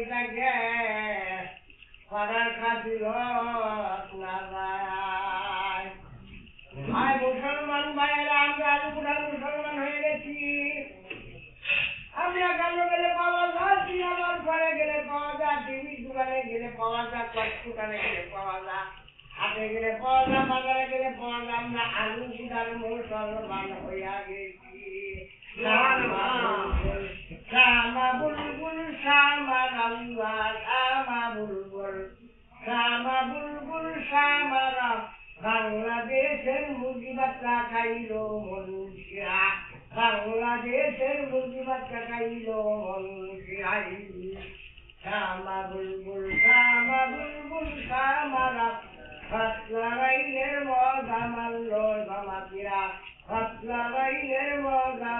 ইটাকে গেলে পাওয়া যায় দোকানে গেলে পাওয়া যায় গেলে পাওয়া যায় হাতে গেলে পাওয়া যায়, বাজারে গেলে পাওয়া যায়, আমরা আলু পুরার মুসলমান হইয়া গেছি। শ্যামা রাঙ্গা শ্যামা বুলবুল শ্যামা বুলবুল শ্যামা রাম বাংলাদেশের মুরগি বাচ্চা খাইল মনুষ্যা বাংলাদেশের মুরগি বাচ্চা খাইল মনুষ্যাই শ্যামা বুলবুল শ্যামা বুলবুল শ্যামা রাম ফাতলা রাইলের মজা মারল জমাতিরা ফাতলা রাইলের মজা